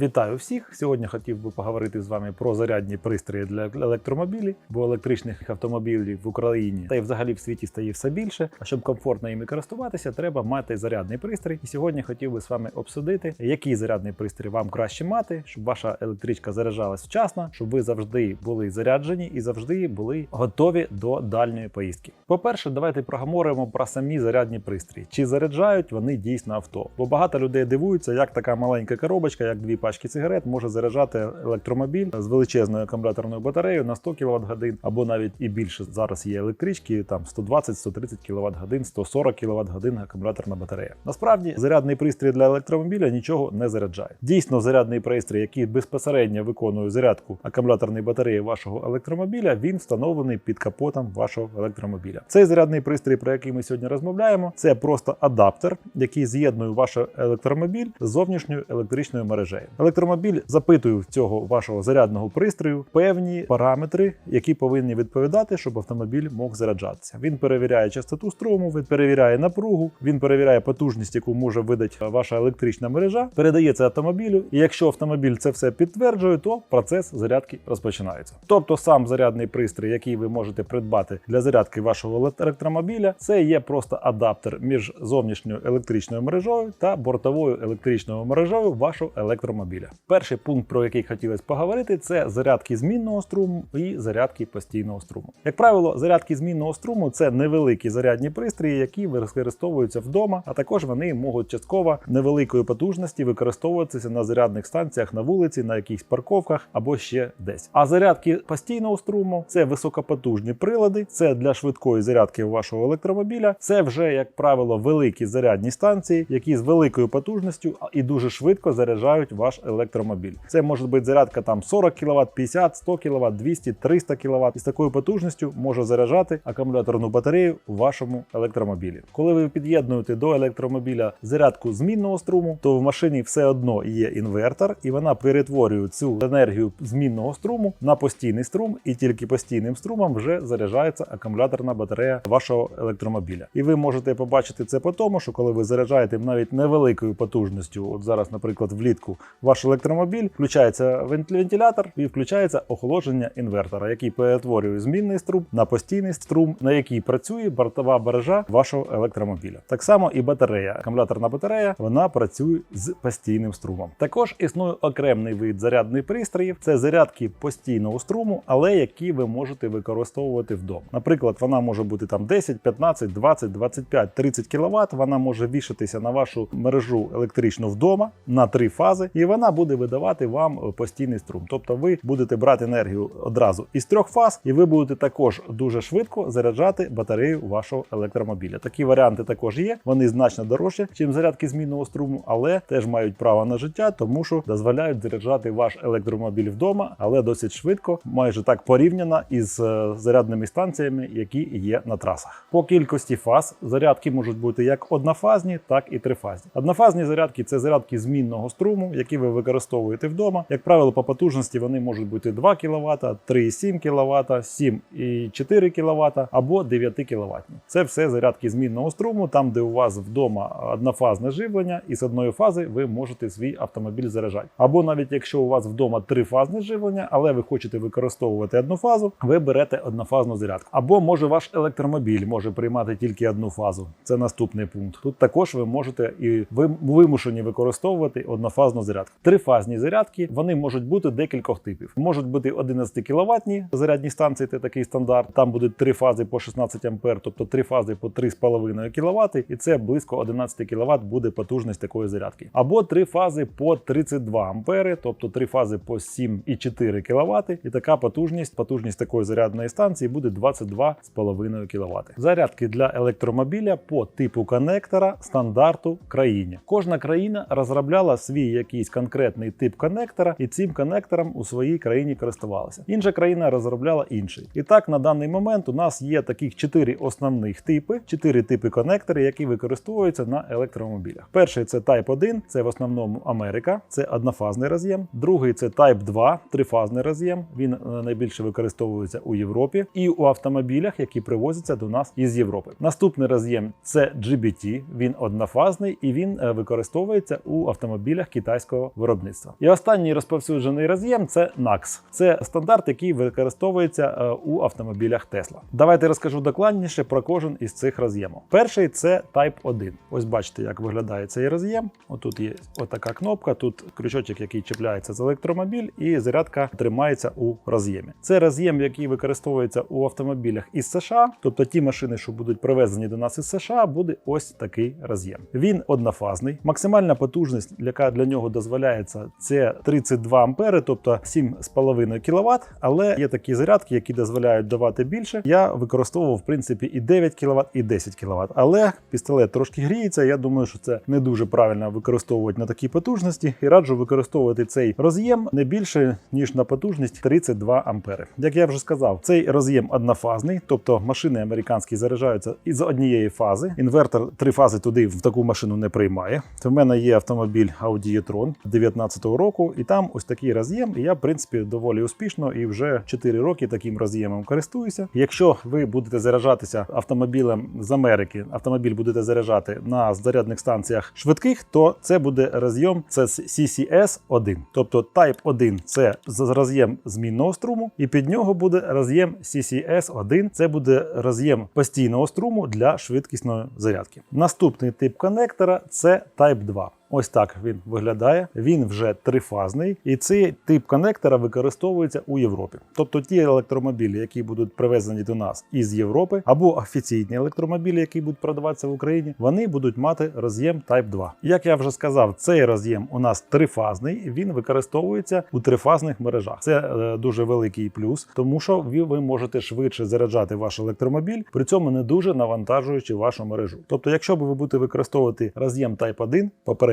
Вітаю всіх! Сьогодні хотів би поговорити з вами про зарядні пристрої для електромобілів, бо електричних автомобілів в Україні та й взагалі в світі стає все більше. А щоб комфортно іми користуватися, треба мати зарядний пристрій. І сьогодні хотів би з вами обсудити, який зарядний пристрій вам краще мати, щоб ваша електричка заряджалась вчасно, щоб ви завжди були заряджені і завжди були готові до дальньої поїздки. По-перше, давайте проговоримо про самі зарядні пристрої. Чи заряджають вони дійсно авто? Бо багато людей дивуються, як така маленька коробочка, як дві пачки цигарет, може заряджати електромобіль з величезною акумуляторною батареєю на 100 кВт годин, або навіть і більше зараз є електрички, там 120-130 кВт годин, 140 кВт годин акумуляторна батарея. Насправді зарядний пристрій для електромобіля нічого не заряджає. Дійсно, зарядний пристрій, який безпосередньо виконує зарядку акумуляторної батареї вашого електромобіля, він встановлений під капотом вашого електромобіля. Цей зарядний пристрій, про який ми сьогодні розмовляємо, це просто адаптер, який з'єднує ваш електромобіль з зовнішньою електричною мережею. Електромобіль запитує в цього вашого зарядного пристрою певні параметри, які повинні відповідати, щоб автомобіль мог заряджатися. Він перевіряє частоту струму, він перевіряє напругу, він перевіряє потужність, яку може видати ваша електрична мережа, передає це автомобілю. І якщо автомобіль це все підтверджує, то процес зарядки розпочинається. Тобто сам зарядний пристрій, який ви можете придбати для зарядки вашого електромобіля, це є просто адаптер між зовнішньою електричною мережою та бортовою електричною мережею вашого електромобіля. Перший пункт, про який хотілося поговорити, це зарядки змінного струму і зарядки постійного струму. Як правило, зарядки змінного струму це невеликі зарядні пристрої, які використовуються вдома, а також вони можуть частково невеликої потужності використовуватися на зарядних станціях на вулиці, на якихось парковках або ще десь. А зарядки постійного струму це високопотужні прилади, це для швидкої зарядки вашого електромобіля. Це вже, як правило, великі зарядні станції, які з великою потужністю і дуже швидко заряджають ваш електромобіль. Це може бути зарядка там 40 кВт, 50, 100 кВт, 200, 300 кВт. І з такою потужністю може заряджати акумуляторну батарею у вашому електромобілі. Коли ви під'єднуєте до електромобіля зарядку змінного струму, то в машині все одно є інвертор, і вона перетворює цю енергію змінного струму на постійний струм, і тільки постійним струмом вже заряджається акумуляторна батарея вашого електромобіля. І ви можете побачити це по тому, що коли ви заряджаєте навіть невеликою потужністю, от зараз, наприклад, влітку ваш електромобіль, включається вентилятор і включається охолодження інвертора, який перетворює змінний струм на постійний струм, на який працює бортова бережа вашого електромобіля. Так само і батарея, акумуляторна батарея, вона працює з постійним струмом. Також існує окремий вид зарядних пристроїв, це зарядки постійного струму, але які ви можете використовувати вдома. Наприклад, вона може бути там 10, 15, 20, 25, 30 кВт. Вона може вішатися на вашу мережу електричну вдома на три фази, і вона буде видавати вам постійний струм. Тобто ви будете брати енергію одразу із трьох фаз, і ви будете також дуже швидко заряджати батарею вашого електромобіля. Такі варіанти також є. Вони значно дорожчі, ніж зарядки змінного струму, але теж мають право на життя, тому що дозволяють заряджати ваш електромобіль вдома, але досить швидко, майже так порівняно із е, зарядними станціями, які є на трасах. По кількості фаз зарядки можуть бути як однофазні, так і трифазні. Однофазні зарядки це зарядки змінного струму, які ви використовуєте вдома. Як правило, по потужності вони можуть бути 2 кВт, 3,7 кВт, 7,4 кВт або 9 кВт. Це все зарядки змінного струму, там де у вас вдома однофазне живлення, і з одної фази ви можете свій автомобіль заряджати. Або навіть якщо у вас вдома трифазне живлення, але ви хочете використовувати одну фазу, ви берете однофазну зарядку. Або може ваш електромобіль може приймати тільки одну фазу. Це наступний пункт. Тут також ви можете і ви вимушені використовувати однофазну зарядку. Трифазні зарядки вони можуть бути декількох типів. Можуть бути 11 кіловатні зарядні станції, це такий стандарт. Там будуть три фази по 16 ампер, тобто три фази по 3,5 кВт, і це близько 11 кВт буде потужність такої зарядки. Або три фази по 32 ампери, тобто три фази по 7,4 кВт, і така потужність, потужність такої зарядної станції буде 22,5 кВт. Зарядки для електромобіля по типу коннектора стандарту країні. Кожна країна розробляла свій якийсь конкретний тип коннектора, і цим коннектором у своїй країні користувалася. Інша країна розробляла інший. І так на даний момент у нас є таких чотири основних типи, чотири типи коннектори, які використовуються на електромобілях. Перший це Type 1, це в основному Америка, це однофазний роз'єм. Другий це Type 2, трифазний роз'єм. Він е, найбільше використовується у Європі і у автомобілях, які привозяться до нас із Європи. Наступний роз'єм це GBT, він однофазний і він е, використовується у автомобілях китайського американського виробництва. І останній розповсюджений роз'єм це NAX. Це стандарт, який використовується е, у автомобілях Tesla. Давайте розкажу докладніше про кожен із цих роз'ємів. Перший це Type 1. Ось бачите, як виглядає цей роз'єм. Отут є отака кнопка, тут крючочок, який чіпляється з електромобіль, і зарядка тримається у роз'ємі. Це роз'єм, який використовується у автомобілях із США, тобто ті машини, що будуть привезені до нас із США, буде ось такий роз'єм. Він однофазний. Максимальна потужність, яка для нього дозволяється, це 32 ампери, тобто 7,5 кВт. Але є такі зарядки, які дозволяють давати більше. Я використовував в принципі і 9 кВт, і 10 кВт. Але пістолет трошки гріється. Я думаю, що це не дуже правильно використовувати на такій потужності. І раджу використовувати цей роз'єм не більше ніж на потужність 32 ампери. Як я вже сказав, цей роз'єм однофазний, тобто машини американські заряджаються із однієї фази. Інвертор три фази туди в таку машину не приймає. В мене є автомобіль Audi e-tron 19-го року, і там ось такий роз'єм. І я, в принципі, доволі успішно і вже 4 роки таким роз'ємом користуюся. Якщо ви будете заряджатися автомобілем з Америки, автомобіль будете заряджати на зарядних станціях швидких, то це буде роз'єм це CCS 1 тобто Type 1 це роз'єм змінного струму, і під нього буде роз'єм CCS 1 це буде роз'єм постійного струму для швидкісної зарядки. Наступний тип коннектора це Type 2. Ось так він виглядає. Він вже трифазний, і цей тип коннектора використовується у Європі. Тобто ті електромобілі, які будуть привезені до нас із Європи, або офіційні електромобілі, які будуть продаватися в Україні, вони будуть мати роз'єм Type 2. Як я вже сказав, цей роз'єм у нас трифазний. Він використовується у трифазних мережах. Це е, дуже великий плюс, тому що ви, ви можете швидше заряджати ваш електромобіль, при цьому не дуже навантажуючи вашу мережу. Тобто, якщо б ви будете використовувати роз'єм Type 1,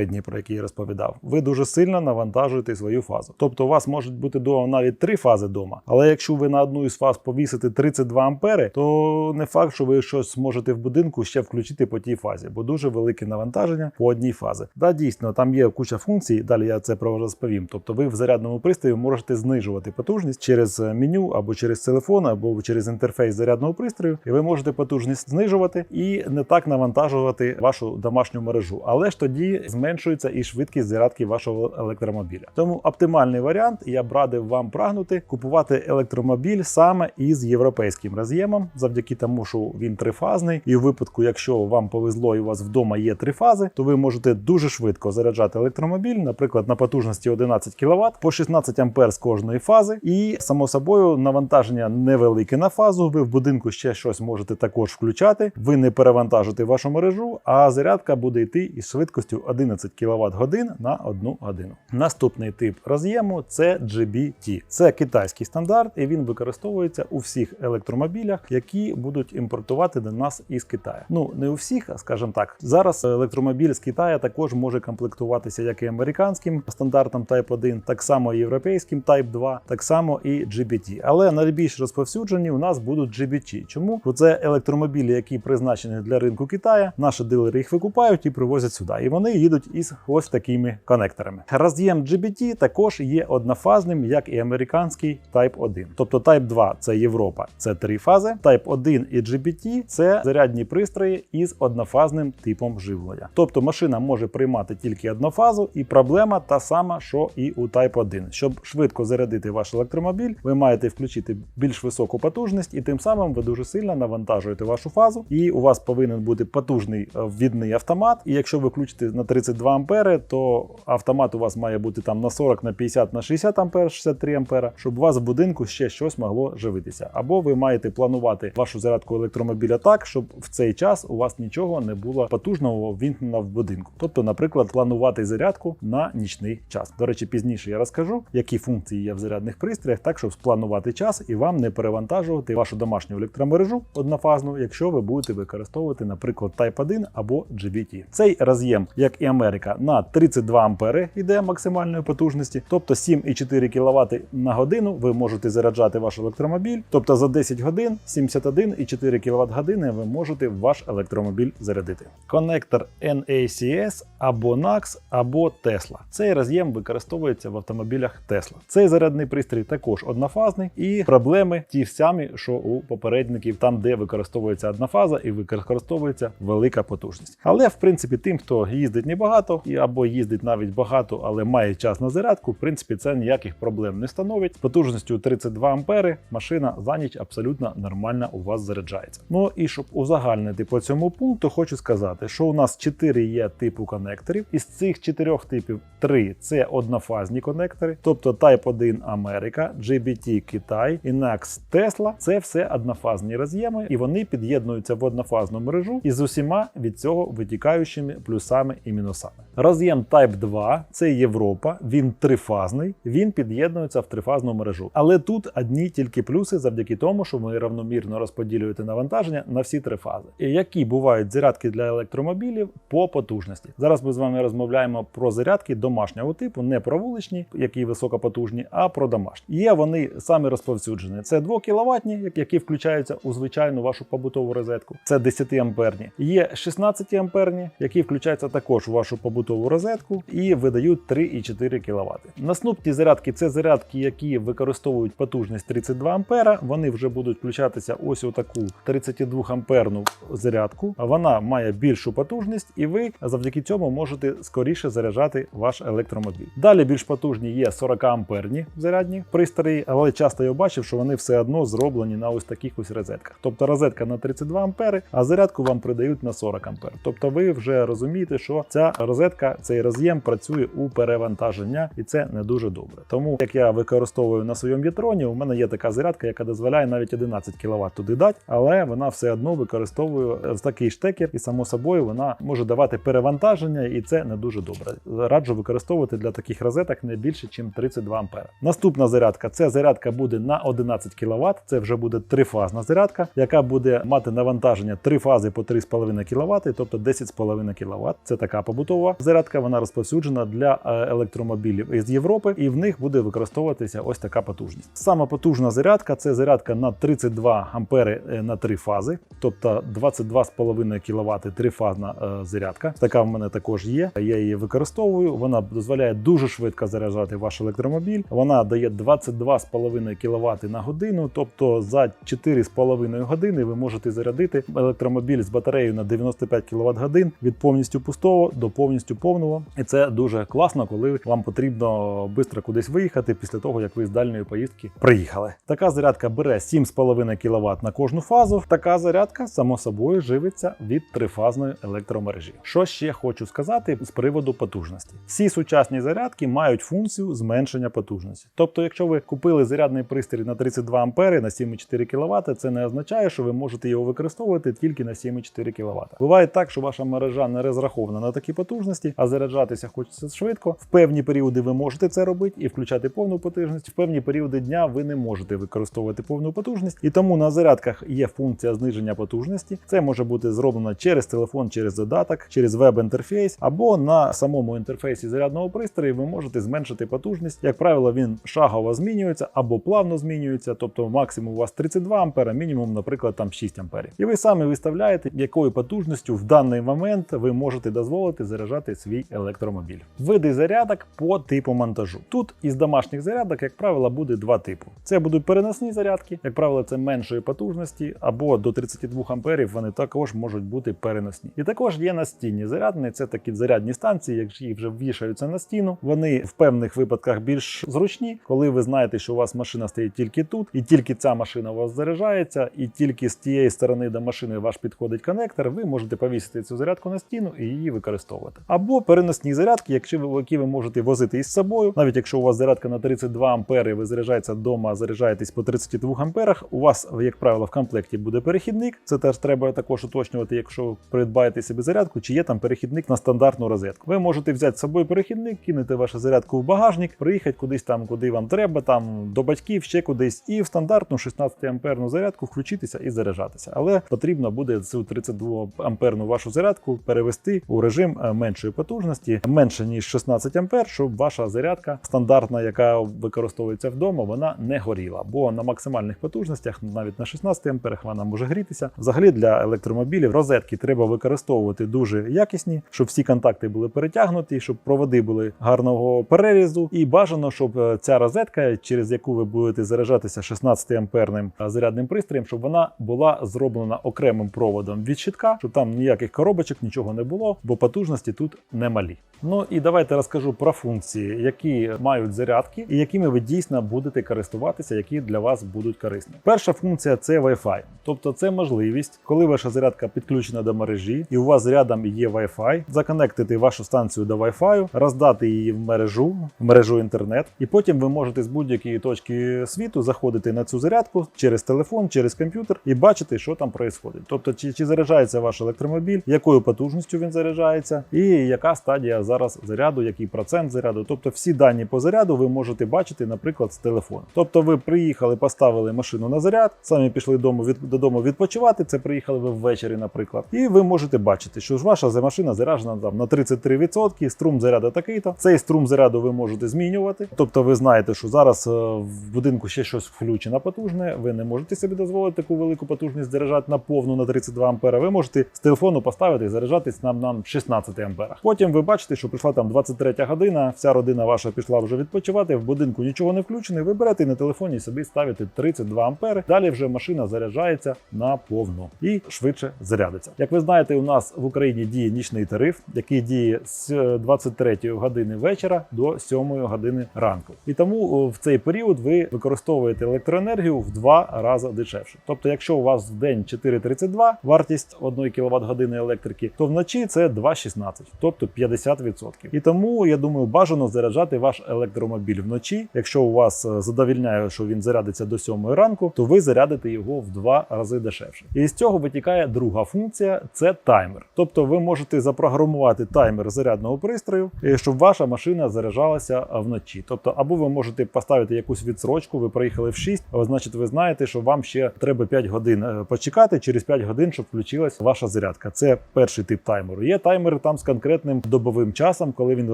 попередній, про який я розповідав, ви дуже сильно навантажуєте свою фазу. Тобто, у вас можуть бути дома навіть три фази вдома, але якщо ви на одну із фаз повісите 32 ампери, то не факт, що ви щось зможете в будинку ще включити по тій фазі, бо дуже велике навантаження по одній фазі. Да, дійсно, там є куча функцій. Далі я це про розповім. Тобто, ви в зарядному пристрої можете знижувати потужність через меню або через телефон, або через інтерфейс зарядного пристрою, і ви можете потужність знижувати і не так навантажувати вашу домашню мережу. Але ж тоді зменшується і швидкість зарядки вашого електромобіля. Тому оптимальний варіант, я б радив вам прагнути купувати електромобіль саме із європейським роз'ємом, завдяки тому, що він трифазний. І в випадку, якщо вам повезло і у вас вдома є три фази, то ви можете дуже швидко заряджати електромобіль, наприклад, на потужності 11 кВт по 16 ампер з кожної фази. І само собою навантаження невелике на фазу. Ви в будинку ще щось можете також включати. Ви не перевантажите вашу мережу, а зарядка буде йти із швидкістю 11 кВт годин на 1 годину. Наступний тип роз'єму це GBT. Це китайський стандарт, і він використовується у всіх електромобілях, які будуть імпортувати до нас із Китаю. Ну не у всіх, а скажімо так. Зараз електромобіль з Китаю також може комплектуватися як і американським стандартом Type 1, так само і європейським Type 2, так само і GBT. Але найбільш розповсюджені у нас будуть GBT. Чому? Бо це електромобілі, які призначені для ринку Китаю. Наші дилери їх викупають і привозять сюди. І вони їдуть із ось такими конекторами. Роз'єм GBT також є однофазним, як і американський Type 1. Тобто Type 2 це Європа, це три фази. Type 1 і GBT це зарядні пристрої із однофазним типом живлення. Тобто машина може приймати тільки одну фазу, і проблема та сама, що і у Type 1. Щоб швидко зарядити ваш електромобіль, ви маєте включити більш високу потужність, і тим самим ви дуже сильно навантажуєте вашу фазу. І у вас повинен бути потужний е, ввідний автомат. І якщо ви включите на 32 ампери, то автомат у вас має бути там на 40, на 50, на 60 ампер, 63 ампера, щоб у вас в будинку ще щось могло живитися. Або ви маєте планувати вашу зарядку електромобіля так, щоб в цей час у вас нічого не було потужного ввімкнено в будинку. Тобто, наприклад, планувати зарядку на нічний час. До речі, пізніше я розкажу, які функції є в зарядних пристроях, так щоб спланувати час і вам не перевантажувати вашу домашню електромережу однофазну, якщо ви будете використовувати, наприклад, Type 1 або GBT. Цей роз'єм, як і Америка, на 32 ампери йде максимальної потужності, тобто 7,4 кВт на годину ви можете заряджати ваш електромобіль. Тобто за 10 годин 71,4 кВт години ви можете ваш електромобіль зарядити. Конектор NACS або NAX, або Tesla. Цей роз'єм використовується в автомобілях Tesla. Цей зарядний пристрій також однофазний, і проблеми ті самі, що у попередників, там, де використовується одна фаза і використовується велика потужність. Але в принципі, тим, хто їздить небагато. Багато, або їздить навіть багато, але має час на зарядку. В принципі, це ніяких проблем не становить. З потужністю 32 ампери машина за ніч абсолютно нормально у вас заряджається. Ну і щоб узагальнити по цьому пункту, хочу сказати, що у нас 4 є типу конекторів. Із цих чотирьох типів 3 це однофазні конектори, тобто Type 1 Америка, GBT Китай, Inax Tesla. Це все однофазні роз'єми, і вони під'єднуються в однофазну мережу із усіма від цього витікаючими плюсами і мінусами. Роз'єм Type 2 це Європа, він трифазний, він під'єднується в трифазну мережу. Але тут одні тільки плюси завдяки тому, що ви равномірно розподілюєте навантаження на всі три фази. І які бувають зарядки для електромобілів по потужності. Зараз ми з вами розмовляємо про зарядки домашнього типу, не про вуличні, які високопотужні, а про домашні. Є вони самі розповсюджені. Це 2 кВт, які включаються у звичайну вашу побутову розетку. Це 10 амперні. Є 16 амперні, які включаються також у вашу побутову розетку і видають 3,4 кВт. Наступні зарядки це зарядки, які використовують потужність 32 ампера. Вони вже будуть включатися ось у таку 32 амперну зарядку. Вона має більшу потужність, і ви завдяки цьому можете скоріше заряджати ваш електромобіль. Далі більш потужні є 40 амперні зарядні пристрої, але часто я бачив, що вони все одно зроблені на ось таких ось розетках. Тобто розетка на 32 ампери, а зарядку вам придають на 40 ампер. Тобто ви вже розумієте, що ця розетка, цей роз'єм працює у перевантаження, і це не дуже добре. Тому як я використовую на своєму вітроні, у мене є така зарядка, яка дозволяє навіть 11 кВт туди дати, але вона все одно використовує такий штекер, і само собою вона може давати перевантаження, і це не дуже добре. Раджу використовувати для таких розеток не більше, ніж 32 ампера. Наступна зарядка це зарядка буде на 11 кВт. Це вже буде трифазна зарядка, яка буде мати навантаження три фази по 3,5 кВт, тобто 10,5 кВт. Це така побутова зарядка. Вона розповсюджена для е, електромобілів із Європи, і в них буде використовуватися ось така потужність. Сама потужна зарядка це зарядка на 32 ампери е, на три фази, тобто 22,5 кВт трифазна е, зарядка. Така в мене також є. Я її використовую. Вона дозволяє дуже швидко заряджати ваш електромобіль. Вона дає 22,5 кВт на годину, тобто за 4,5 години ви можете зарядити електромобіль з батареєю на 95 кВт годин від повністю пустого до повністю повного. І це дуже класно, коли вам потрібно швидко кудись виїхати після того, як ви з дальньої поїздки приїхали. Така зарядка бере 7,5 кВт на кожну фазу. Така зарядка, само собою, живиться від трифазної електромережі. Що ще хочу сказати з приводу потужності? Всі сучасні зарядки мають функцію зменшення потужності. Тобто, якщо ви купили зарядний пристрій на 32 ампери на 7,4 кВт, це не означає, що ви можете його використовувати тільки на 7,4 кВт. Буває так, що ваша мережа не розрахована на такі потужності, а заряджатися хочеться швидко. В певні періоди ви можете це робити і включати повну потужність. В певні періоди дня ви не можете використовувати повну потужність, і тому на зарядках є функція зниження потужності. Це може бути зроблено через телефон, через додаток, через веб-інтерфейс або на самому інтерфейсі зарядного пристрою ви можете зменшити потужність. Як правило, він шагово змінюється або плавно змінюється, тобто максимум у вас 32 ампера, мінімум, наприклад, там 6 амперів. І ви самі виставляєте, якою потужністю в даний момент ви можете дозволити заряджати свій електромобіль. Види зарядок по типу монтажу. Тут із домашніх зарядок, як правило, буде два типи: це будуть переносні зарядки, як правило, це меншої потужності, або до 32 амперів вони також можуть бути переносні. І також є настінні зарядні, це такі зарядні станції, які вже вішаються на стіну. Вони в певних випадках більш зручні, коли ви знаєте, що у вас машина стоїть тільки тут, і тільки ця машина у вас заряджається, і тільки з тієї сторони до машини ваш підходить коннектор, ви можете повісити цю зарядку на стіну і її використовувати. Або переносні зарядки, які ви можете возити із собою, навіть якщо у вас зарядка на 32 ампери, ви заряджаєтеся вдома, заряджаєтесь по 32 амперах. У вас, як правило, в комплекті буде перехідник. Це теж треба також уточнювати, якщо придбаєте собі зарядку, чи є там перехідник на стандартну розетку. Ви можете взяти з собою перехідник, кинути вашу зарядку в багажник, приїхати кудись там, куди вам треба, там до батьків, ще кудись, і в стандартну 16 амперну зарядку включитися і заряджатися. Але потрібно буде цю 32 амперну вашу зарядку перевести у режим е, меншої потужності, менше ніж 16 ампер, щоб ваша зарядка стандартна, яка використовується вдома, вона не горіла. Бо на максимальних потужностях, навіть на 16 амперах, вона може грітися. Взагалі для електромобілів розетки треба використовувати дуже якісні, щоб всі контакти були перетягнуті, щоб проводи були гарного перерізу, і бажано, щоб е, ця розетка, через яку ви будете заряджатися 16 амперним е, зарядним пристроєм, щоб вона була зроблена окремим проводом від щитка, щоб там ніяких коробочок, нічого не було, бо потужності тут немалі. Ну і давайте розкажу про функції, які мають зарядки, і якими ви дійсно будете користуватися, які для вас будуть корисні. Перша функція це Wi-Fi. тобто це можливість, коли ваша зарядка підключена до мережі, і у вас рядом є Wi-Fi, законектити вашу станцію до Wi-Fi, роздати її в мережу, в мережу інтернет, і потім ви можете з будь-якої точки світу заходити на цю зарядку через телефон, через комп'ютер і бачити, що там відбувається. Тобто, чи, чи заряджається ваш електромобіль, якою потужністю він заряджається, яка стадія зараз заряду, який процент заряду. Тобто, всі дані по заряду ви можете бачити, наприклад, з телефону. Тобто, ви приїхали, поставили машину на заряд, самі пішли дому від, додому відпочивати. Це приїхали ви ввечері, наприклад, і ви можете бачити, що ж ваша машина заряджена там на 33%, струм заряду такий-то. Цей струм заряду ви можете змінювати. Тобто, ви знаєте, що зараз е, в будинку ще щось включено потужне. Ви не можете собі дозволити таку велику потужність заряджати на повну на 32 ампера. Ви можете з телефону поставити і заряджатись нам на 16 амперах. Потім ви бачите, що прийшла там 23 година, вся родина ваша пішла вже відпочивати. В будинку нічого не включено. Ви берете на телефоні собі ставите 32 ампери. Далі вже машина заряджається на повну і швидше зарядиться. Як ви знаєте, у нас в Україні діє нічний тариф, який діє з 23 години вечора до 7 години ранку. І тому в цей період ви використовуєте електроенергію в два рази дешевше. Тобто, якщо у вас в день 4,32 вартість 1 кВт години електрики, то вночі це 2,16, тобто 50%. І тому я думаю, бажано заряджати ваш електромобіль вночі. Якщо у вас е, задовільняє, що він зарядиться до 7 ранку, то ви зарядите його в два рази дешевше. І з цього витікає друга функція це таймер. Тобто ви можете запрограмувати таймер зарядного пристрою, е, щоб ваша машина заряджалася е, вночі. Тобто, або ви можете поставити якусь відсрочку, ви приїхали в 6, а значить, ви знаєте, що вам ще треба 5 годин почекати через 5 годин, щоб включилась ваша зарядка. Це перший тип таймеру. Є таймер там з конкретним добовим часом, коли він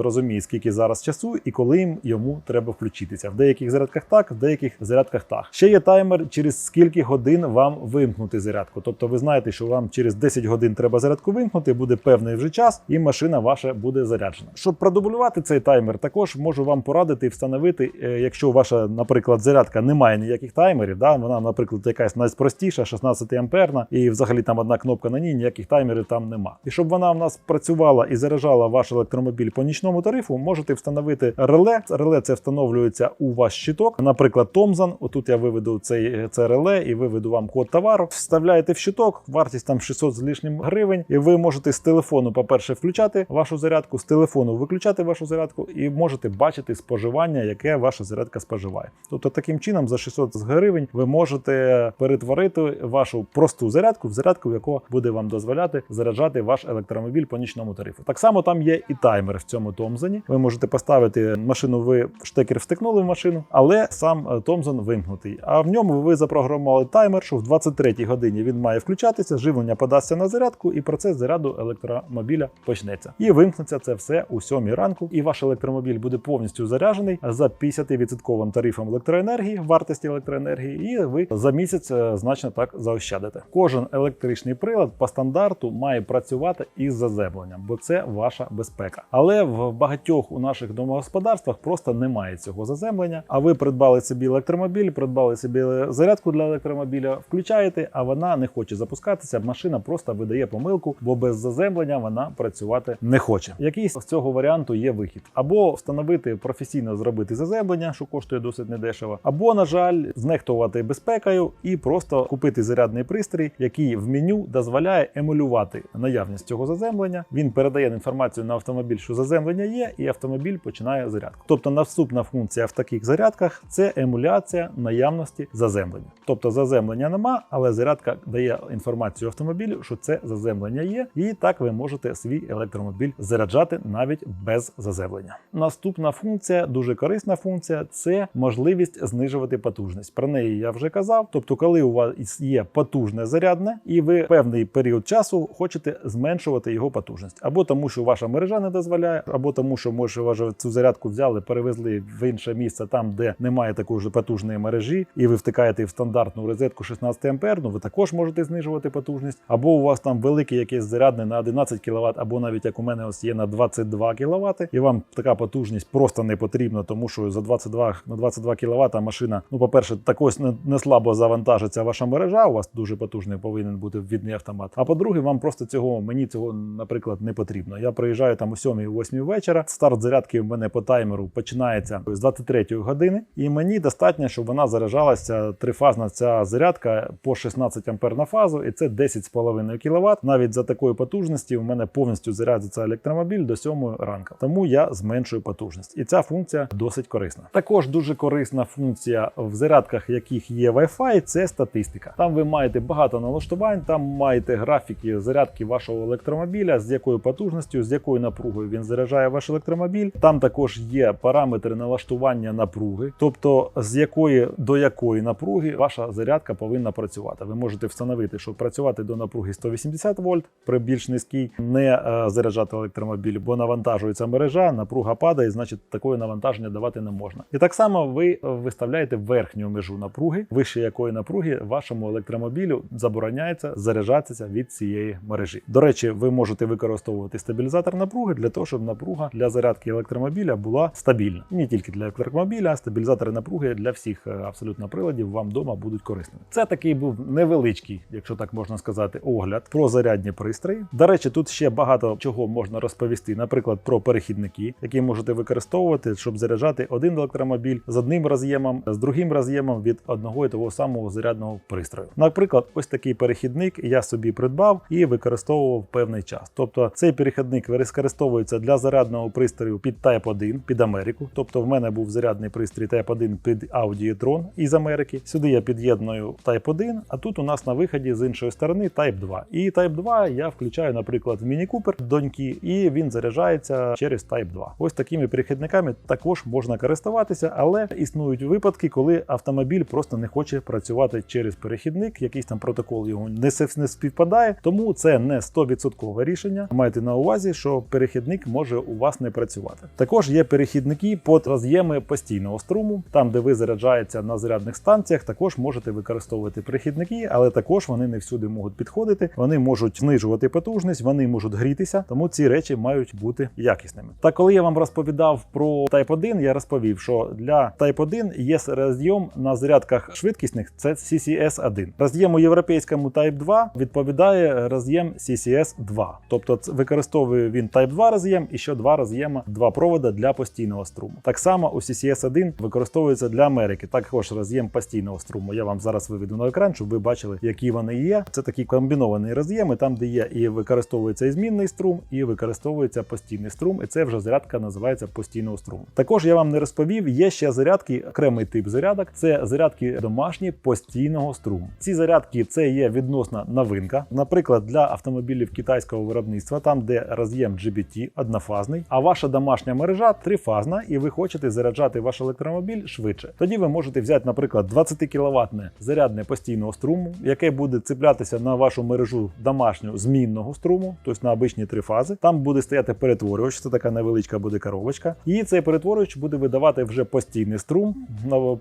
розуміє, скільки зараз часу і коли їм йому треба включитися. В деяких зарядках так, в деяких зарядках так. Ще є таймер, через скільки годин вам вимкнути зарядку. Тобто, ви знаєте, що вам через 10 годин треба зарядку вимкнути, буде певний вже час, і машина ваша буде заряджена. Щоб продублювати цей таймер, також можу вам порадити і встановити, е, якщо ваша, наприклад, зарядка не має ніяких таймерів, да, вона, наприклад, якась найпростіша, 16 амперна, і взагалі там одна кнопка на ній, ніяких таймерів там нема. І щоб вона в нас працювала і заряджала ваш електромобіль по нічному тарифу, можете встановити реле. Реле це встановлюється у ваш щиток. Наприклад, Томзан. Отут я виведу цей це реле і виведу вам код товару. Вставляєте в щиток, вартість там 600 з лишнім гривень, і ви можете з телефону, по-перше, включати вашу зарядку, з телефону виключати вашу зарядку, і можете бачити споживання, яке ваша зарядка споживає. Тобто, таким чином, за 600 гривень ви можете перетворити вашу просту зарядку в зарядку, яка буде вам дозволяти заряджати ваш електромобіль по нічному тарифу. Так само там є і таймер в цьому Томзоні. Ви можете поставити машину, ви штекер встикнули в машину, але сам е, Томзон вимкнутий. А в ньому ви запрограмували таймер, що в 23-й годині він має включатися, живлення подасться на зарядку, і процес заряду електромобіля почнеться. І вимкнеться це все у 7 ранку. І ваш електромобіль буде повністю заряджений за 50% тарифом електроенергії, вартості електроенергії, і ви за місяць е, значно так заощадите. Кожен електричний прилад по стандарту має працювати із заземленням, бо це ваша безпека. Але в багатьох у наших домогосподарствах просто немає цього заземлення. А ви придбали собі електромобіль, придбали собі зарядку для електромобіля, включаєте, а вона не хоче запускатися. Машина просто видає помилку, бо без заземлення вона працювати не хоче. Якийсь з цього варіанту є вихід, або встановити професійно зробити заземлення, що коштує досить недешево, або, на жаль, знехтувати безпекою і просто купити зарядний пристрій, який в меню дозволяє емулювати наявність цього заземлення. Він передає інформацію на автомобіль, що заземлення є, і автомобіль починає зарядку. Тобто наступна функція в таких зарядках це емуляція наявності заземлення. Тобто заземлення нема, але зарядка дає інформацію автомобілю, що це заземлення є, і так ви можете свій електромобіль заряджати навіть без заземлення. Наступна функція, дуже корисна функція, це можливість знижувати потужність. Про неї я вже казав. Тобто, коли у вас є потужне зарядне, і ви певний період часу хочете зменшувати його потужність, або тому, що ваша мережа не дозволяє, або тому, що може ви цю зарядку взяли, перевезли в інше місце, там де немає такої ж потужної мережі, і ви втикаєте в стандартну розетку 16 амперну, ви також можете знижувати потужність, або у вас там велике якесь зарядне на 11 кВт, або навіть як у мене ось є на 22 кВт, і вам така потужність просто не потрібна, тому що за 22 на 22 кВт машина, ну по-перше, також не, не слабо завантажиться ваша мережа. У вас дуже потужний повинен бути ввідний автомат. А по-друге, вам просто цього мені цього, наприклад, не потрібно. Завгодно. Я приїжджаю там о 7-8 вечора. Старт зарядки в мене по таймеру починається з 23 години, і мені достатньо, щоб вона заряджалася трифазна ця зарядка по 16 ампер на фазу, і це 10,5 кВт. Навіть за такої потужності у мене повністю заряджається електромобіль до 7 ранку. Тому я зменшую потужність. І ця функція досить корисна. Також дуже корисна функція в зарядках, яких є Wi-Fi, це статистика. Там ви маєте багато налаштувань, там маєте графіки зарядки вашого електромобіля, з якою потужністю, з якою напругою він заряджає ваш електромобіль. Там також є параметри налаштування напруги, тобто з якої до якої напруги ваша зарядка повинна працювати. Ви можете встановити, щоб працювати до напруги 180 вольт при більш низькій, не е, заряджати електромобіль, бо навантажується мережа, напруга падає, значить такої навантаження давати не можна. І так само ви виставляєте верхню межу напруги, вище якої напруги вашому електромобілю забороняється заряджатися від цієї мережі. До речі, ви можете використовувати стабілізатор напруги для того, щоб напруга для зарядки електромобіля була стабільна. Не тільки для електромобіля, а стабілізатори напруги для всіх е, абсолютно приладів вам вдома будуть корисними. Це такий був невеличкий, якщо так можна сказати, огляд про зарядні пристрої. До речі, тут ще багато чого можна розповісти, наприклад, про перехідники, які можете використовувати, щоб заряджати один електромобіль з одним роз'ємом, з другим роз'ємом від одного і того самого зарядного пристрою. Наприклад, ось такий перехідник я собі придбав і використовував певний час. Тобто цей перехідник використовується для зарядного пристрою під Type 1, під Америку. Тобто, в мене був зарядний пристрій Type 1 під Audi e-tron із Америки. Сюди я під'єдную Type 1, а тут у нас на виході з іншої сторони Type 2. І Type 2 я включаю, наприклад, в Міні Купер доньки, і він заряджається через Type 2. Ось такими перехідниками також можна користуватися, але існують випадки, коли автомобіль просто не хоче працювати через перехідник, якийсь там протокол його не співпадає. Тому це не 100% рішення. Майте на увазі, що перехідник може у вас не працювати. Також є перехідники під роз'єми постійного струму, там де ви заряджаєтеся на зарядних станціях, також можете використовувати перехідники, але також вони не всюди можуть підходити. Вони можуть знижувати потужність, вони можуть грітися, тому ці речі мають бути якісними. Та коли я вам розповідав про Type 1, я розповів, що для Type 1 є роз'єм на зарядках швидкісних, це CCS 1. Роз'єму європейському Type 2 відповідає роз'єм CCS 2. Тобто ц- використовує він Type 2 роз'єм і ще два роз'єма, два провода для постійного струму. Так само у CCS 1 використовується для Америки. Також роз'єм постійного струму. Я вам зараз виведу на екран, щоб ви бачили, які вони є. Це такі комбіновані роз'єми, там де є і використовується і змінний струм, і використовується постійний струм. І це вже зарядка називається постійного струму. Також я вам не розповів, є ще зарядки, окремий тип зарядок. Це зарядки домашні постійного струму. Ці зарядки це є відносна новинка. Наприклад, для автомобілів китайського виробництва, там де роз'єм GBT однофазний, а ваша домашня мережа трифазна, і ви хочете заряджати ваш електромобіль швидше. Тоді ви можете взяти, наприклад, 20 кВт зарядне постійного струму, яке буде цеплятися на вашу мережу домашню змінного струму, тобто на обичні три фази. Там буде стояти перетворювач, це така невеличка буде коробочка. І цей перетворювач буде видавати вже постійний струм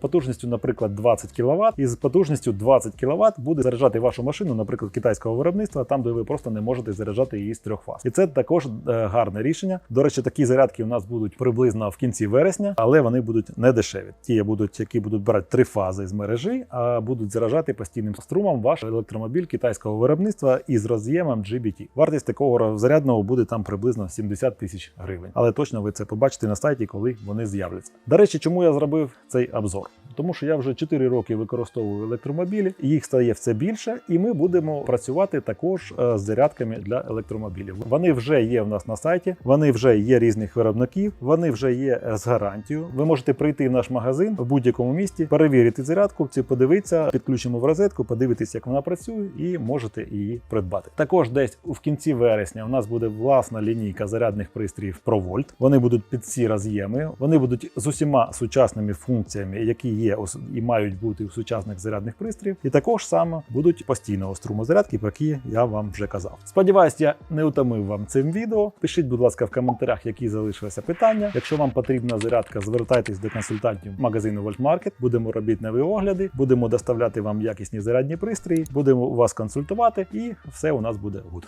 потужністю, наприклад, 20 кВт. І з потужністю 20 кВт буде заряджати вашу машину, наприклад, китайського виробництва, там де ви просто не можете заряджати її з трьох фаз. І це також е, гарне рішення. До речі, такі зарядки у нас будуть приблизно в кінці вересня, але вони будуть не дешеві. Ті будуть, які будуть брати три фази з мережі, а будуть заряджати постійним струмом ваш електромобіль китайського виробництва із роз'ємом GBT. Вартість такого зарядного буде там приблизно 70 тисяч гривень. Але точно ви це побачите на сайті, коли вони з'являться. До речі, чому я зробив цей обзор? Тому що я вже 4 роки використовую електромобілі, їх стає все більше, і ми будемо працювати також е, з зарядками для електромобілів. Вони вже є в нас на сайті, вони вже є різних виробників, вони вже є е, з гарантією. Ви можете прийти в наш магазин в будь-якому місті, перевірити зарядку, ці подивитися, підключимо в розетку, подивитися, як вона працює, і можете її придбати. Також десь в кінці вересня у нас буде власна лінійка зарядних пристроїв ProVolt. Вони будуть під ці роз'єми, вони будуть з усіма сучасними функціями, які є і мають бути у сучасних зарядних пристроїв. І також саме будуть постійного струму зарядки, про які я вам вже казав. Сподіваюсь, я не утомив вам цим відео. Пишіть, будь ласка, в коментарях, які залишилися питання. Якщо вам потрібна зарядка, звертайтесь до консультантів магазину Вольтмаркет. Будемо робити нові огляди, будемо доставляти вам якісні зарядні пристрої, будемо вас консультувати, і все у нас буде гуд.